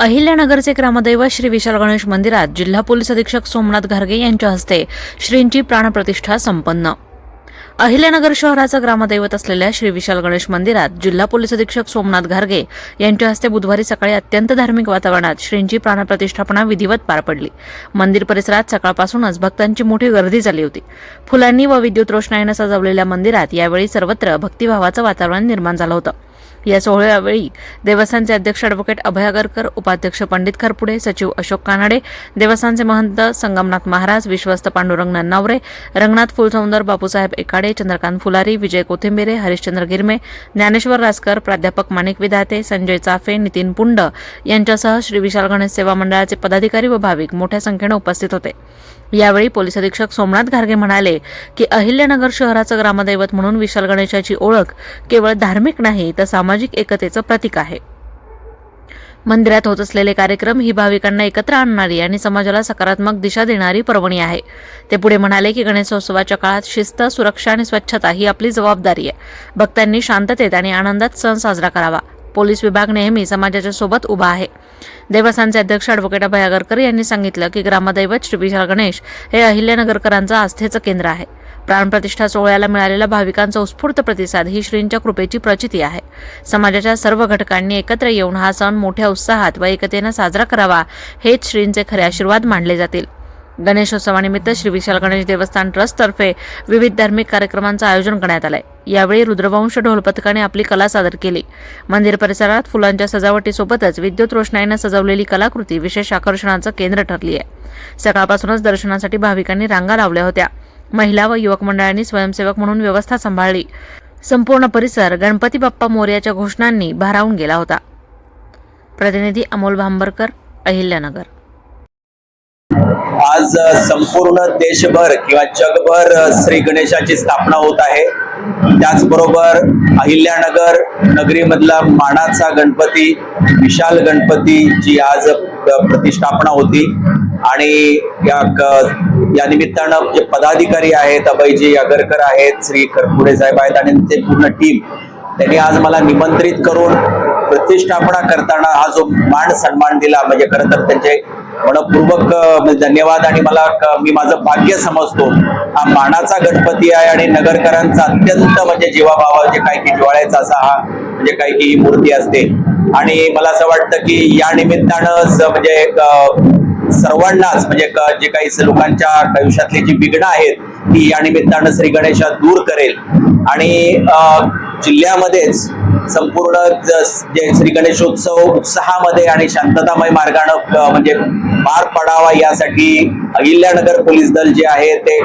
अहिल्यानगरचे ग्रामदैव श्री विशाल गणेश मंदिरात जिल्हा पोलीस अधीक्षक सोमनाथ घारगे यांच्या हस्ते श्रींची प्राणप्रतिष्ठा संपन्न. अहिल्यानगर शहराचं ग्रामदैवत असलेल्या श्री विशाल गणेश मंदिरात जिल्हा पोलीस अधीक्षक सोमनाथ घारगे यांच्या हस्ते बुधवारी सकाळी अत्यंत धार्मिक वातावरणात श्रींची प्राणप्रतिष्ठापना विधिवत पार पडली. मंदिर परिसरात सकाळपासूनच भक्तांची मोठी गर्दी झाली होती. फुलांनी व विद्युत रोषणाईनं सजवलेल्या मंदिरात यावेळी सर्वत्र भक्तिभावाचं वातावरण निर्माण झालं होतं. या सोहळ्यावेळी देवस्थानचे अध्यक्ष अॅडव्होकेट अभय अगरकर उपाध्यक्ष पंडित खरपुडे सचिव अशोक कानाडे देवस्थानचे महंत संगमनाथ महाराज विश्वस्त पांडुरंग नन्नावरे रंगनाथ फुलसौंदर बापूसाहेब एकाडे चंद्रकांत फुलारी विजय कोथिंबिरे हरिश्चंद्र गिरमे ज्ञानेश्वर रासकर प्राध्यापक माणिक विधाते संजय चाफे नितीन पुंड यांच्यासह श्री विशाल गणेश सेवा मंडळाचे पदाधिकारी व भाविक मोठ्या संख्येनं उपस्थित होते. यावेळी पोलीस अधीक्षक सोमनाथ घारगे म्हणाले की अहिल्यानगर शहराचं ग्रामदैवत म्हणून विशाल गणेशाची ओळख केवळ धार्मिक नाही तर सामाजिक एकतेचं प्रतीक आहे. मंदिरात होत असलेले कार्यक्रम ही भाविकांना एकत्र आणणारी आणि समाजाला सकारात्मक दिशा देणारी पर्वणी आहे. ते पुढे म्हणाले की गणेशोत्सवाच्या काळात शिस्त सुरक्षा आणि स्वच्छता ही आपली जबाबदारी आहे. भक्तांनी शांततेत आणि आनंदात सण साजरा करावा. पोलीस विभाग नेहमी समाजाच्या सोबत उभा आहे. देवस्थानचे अध्यक्ष अॅडव्होकेट अभय आगरकर यांनी सांगितलं की ग्रामदैवत श्री विशाल गणेश हे अहिल्यानगरकरांचं आस्थेचं केंद्र आहे. प्राणप्रतिष्ठा सोहळ्याला मिळालेला भाविकांचा उत्स्फूर्त प्रतिसाद ही श्रींच्या कृपेची प्रचिती आहे. समाजाच्या सर्व घटकांनी एकत्र येऊन हा सण मोठ्या उत्साहात व एकतेनं साजरा करावा हेच श्रींचे खरे आशीर्वाद मानले जातील. गणेशोत्सवानिमित्त श्री विशाल गणेश देवस्थान ट्रस्टतर्फे विविध धार्मिक कार्यक्रमांचं आयोजन करण्यात आलंय. यावेळी रुद्रवंश ढोल पथकाने आपली कला सादर केली. मंदिर परिसरात फुलांच्या सजावटीसोबतच विद्युत रोषणाईनं सजवलेली कलाकृती विशेष आकर्षणाचं केंद्र ठरली आहे. सकाळपासूनच दर्शनासाठी भाविकांनी रांगा लावल्या होत्या. महिला व युवक मंडळांनी स्वयंसेवक म्हणून व्यवस्था सांभाळली. संपूर्ण परिसर गणपती बाप्पा मोर्याच्या घोषणांनी भारावून गेला होता. प्रतिनिधी अमोल भांबरकर अहिल्यानगर. आज संपूर्ण देशभर किंवा जगभर श्री गणेशाची स्थापना होत आहे. त्याचबरोबर अहिल्यानगर नगरीमधला मानाचा गणपती विशाल गणपतीची आज प्रतिष्ठापना होती. आणि या या निमित्तानं जे पदाधिकारी आहेत अभयजी आगरकर आहेत श्री खरपुडे साहेब आहेत आणि ते पूर्ण टीम त्यांनी आज मला निमंत्रित करून प्रतिष्ठापना करताना हा जो मान सन्मान दिला म्हणजे खरं तर त्यांचे मनपूर्वक म्हणजे धन्यवाद आणि मला मी माझं भाग्य समजतो. हा मानाचा गणपती आहे आणि नगरकरांचा अत्यंत म्हणजे जीवाभावा जे काही की जिव्हाळ्याचा असा हा म्हणजे काही की ही मूर्ती असते. आणि मला असं वाटतं की या निमित्तानं म्हणजे एक, सर्वांनाच म्हणजे जे काही लोकांच्या आयुष्यातली जी विघ्न आहेत ती या निमित्तानं श्री गणेशा दूर करेल. आणि जिल्ह्यामध्येच संपूर्ण ज- जे श्री गणेशोत्सव उत्साहामध्ये आणि शांततामय मार्गानं म्हणजे पार पडावा यासाठी अहिल्यानगर पोलीस दल जे आहे ते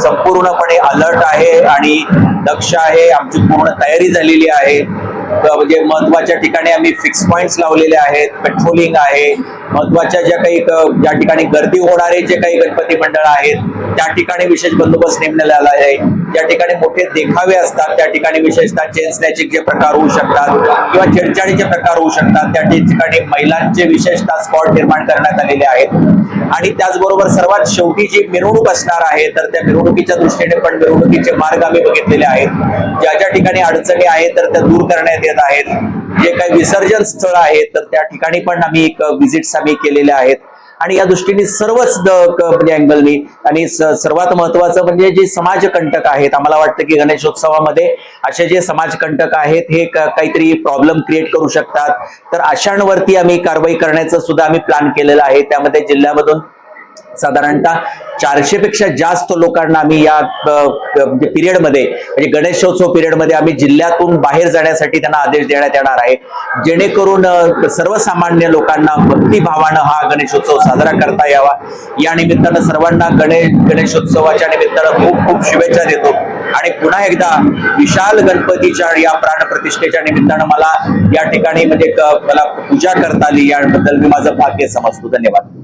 संपूर्णपणे अलर्ट आहे आणि दक्ष आहे. आमची पूर्ण तयारी झालेली आहे. म्हणजे महत्त्वाच्या ठिकाणी आम्ही फिक्स पॉइंट्स लावलेले आहेत पेट्रोलिंग आहे. महत्त्वाच्या ज्या काही ज्या ठिकाणी गर्दी होणारे जे काही गणपती मंडळ आहेत त्या ठिकाणी विशेष बंदोबस्त नेमण्यात आला आहे. ज्या ठिकाणी मोठे देखावे असतात त्या ठिकाणी विशेषतः चेन स्नॅचिंगचे प्रकार होऊ शकतात किंवा छेडछाडीचे प्रकार होऊ शकतात त्या ठिकाणी महिलांचे विशेषतः स्पॉट निर्माण करण्यात आलेले आहेत. आणि त्याचबरोबर सर्वात शेवटी जी मिरवणूक असणार आहे तर त्या मिरवणुकीच्या दृष्टीने पण मिरवणुकीचे मार्ग आम्ही बघितलेले आहेत. ज्या ज्या ठिकाणी अडचणी आहेत तर त्या दूर करण्यात येत आहेत. जे काही विसर्जन स्थळ आहेत तर त्या ठिकाणी पण आम्ही एक विजिट्स आम्ही केलेल्या आहेत. आणि या दृष्टीने सर्वच द- म्हणजे अँगलनी आणि स- सर्वात महत्वाचं म्हणजे जे समाजकंटक आहेत आम्हाला वाटतं की गणेशोत्सवामध्ये असे जे समाजकंटक आहेत हे क- काहीतरी प्रॉब्लेम क्रिएट करू शकतात. तर अशांवरती आम्ही कारवाई करण्याचं सुद्धा आम्ही प्लॅन केलेलं आहे. त्यामध्ये जिल्ह्यामधून साधारणतः चारशे पेक्षा जास्त लोकांना आम्ही या म्हणजे पिरियडमध्ये म्हणजे गणेशोत्सव पिरियडमध्ये आम्ही जिल्ह्यातून बाहेर जाण्यासाठी त्यांना आदेश देण्यात येणार आहे. जेणेकरून सर्वसामान्य लोकांना भक्तिभावानं हा गणेशोत्सव साजरा करता यावा. या निमित्तानं सर्वांना गणेश गणेशोत्सवाच्या निमित्तानं खूप खूप शुभेच्छा देतो. आणि पुन्हा एकदा विशाल गणपतीच्या या प्राण प्रतिष्ठेच्या निमित्तानं मला या ठिकाणी म्हणजे मला पूजा करता आली याबद्दल मी माझं भाग्य समजतो. धन्यवाद.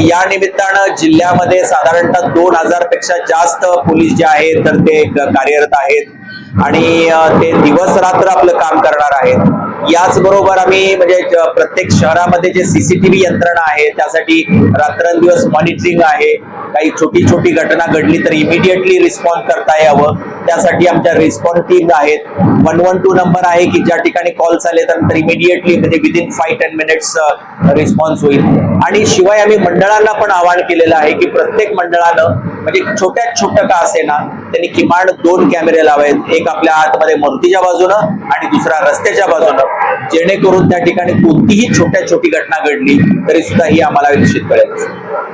या निमित्तानं जिल्ह्यामध्ये साधारणतः दोन हजारपेक्षा जास्त पोलीस जे आहेत तर ते कार्यरत आहेत. आणि ते दिवस रात्र आपलं काम करणार आहेत. याचबरोबर आम्ही म्हणजे प्रत्येक शहरामध्ये जे सीसीटीव्ही यंत्रणा आहे त्यासाठी रात्रंदिवस मॉनिटरिंग आहे. काही छोटी छोटी घटना घडली तर इमिडिएटली रिस्पॉन्ड करता यावं. त्यासाठी आमच्या रिस्पॉन्स टीम आहेत. वन वन टू नंबर आहे की ज्या ठिकाणी कॉल्स आले तर इमिडिएटली म्हणजे within five ten minutes response होईल. आणि शिवाय आम्ही मंडळांना पण आवाहन केलेलं आहे की प्रत्येक मंडळानं म्हणजे छोट्यात छोटं का असे ना त्यांनी किमान दोन कॅमेरे लावायत. एक आपल्या आतमध्ये मूर्तीच्या बाजूनं आणि दुसरा रस्त्याच्या बाजूनं. जेणेकरून त्या ठिकाणी कोणतीही छोट्या छोटी घटना घडली तरी सुद्धा ही आम्हाला निश्चित कळेल.